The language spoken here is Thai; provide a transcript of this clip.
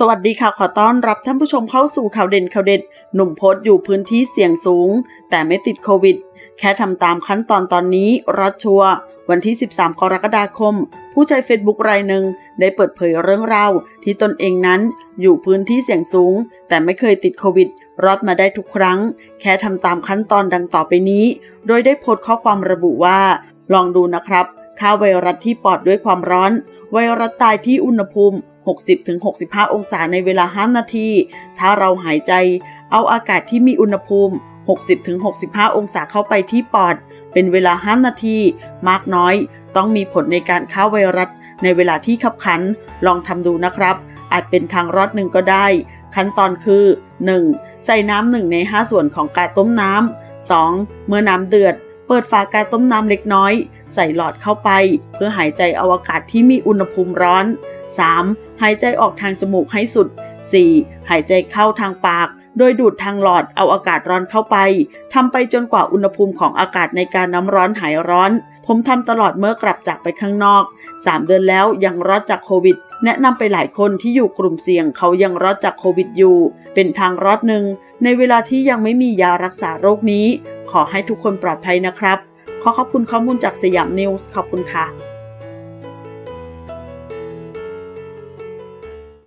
สวัสดีค่ะ ขอต้อนรับท่านผู้ชมเข้าสู่ข่าวเด่นข่าวเด็ด หนุ่มโพสต์อยู่พื้นที่เสี่ยงสูง แต่ไม่ติดโควิด แค่ทำตามขั้นตอนตอนนี้รัดชัววันที่ 13 กรกฎาคม ผู้ใช้เฟซบุ๊กรายหนึ่งได้เปิดเผยเรื่องราวที่ตนเองนั้นอยู่พื้นที่เสี่ยงสูง แต่ไม่เคยติดโควิด รอดมาได้ทุกครั้ง แค่ทำตามขั้นตอนดังต่อไปนี้ โดยได้โพสต์ข้อความระบุว่า ลองดูนะครับ ฆ่าไวรัสที่ปอดด้วยความร้อน ไวรัสตายที่อุณหภูมิ 60-65 องศาในเวลา 5 นาที ถ้าเราหายใจ เอาอากาศที่มีอุณหภูมิ 60-65 องศาเข้าไปที่ปอด เป็นเวลา 5 นาที มากน้อย ต้องมีผลในการฆ่าไวรัสในเวลาที่ขับขัน ลองทำดูนะครับ อาจเป็นทางรอดหนึ่งก็ได้ ขั้นตอนคือ 1. ใส่น้ำหนึ่งใน 5 ส่วนของกาต้มน้ำ 2. เมื่อน้ำเดือด เปิดฝากาต้มน้ำเล็กน้อย ใส่หลอดเข้าไป เพื่อหายใจอากาศที่มีอุณหภูมิร้อน 3. หายใจออกทางจมูกให้สุด 4. หายใจเข้าทางปาก โดยดูดทางหลอดเอาอากาศร้อนเข้าไปทำไปจนกว่าอุณหภูมิของอากาศในการน้ำร้อนหายร้อน ผมทำตลอดเมื่อกลับจากไปข้างนอก 3 เดือนแล้วยังรอดจากโควิด แนะนำไปหลายคนที่อยู่กลุ่มเสี่ยงเขายังรอดจากโควิดอยู่ เป็นทางรอดหนึ่งในเวลาที่ยังไม่มียารักษาโรคนี้ ขอให้ทุกคนปลอดภัยนะครับ ขอขอบคุณข้อมูลจากสยามนิวส์ขอบคุณค่ะ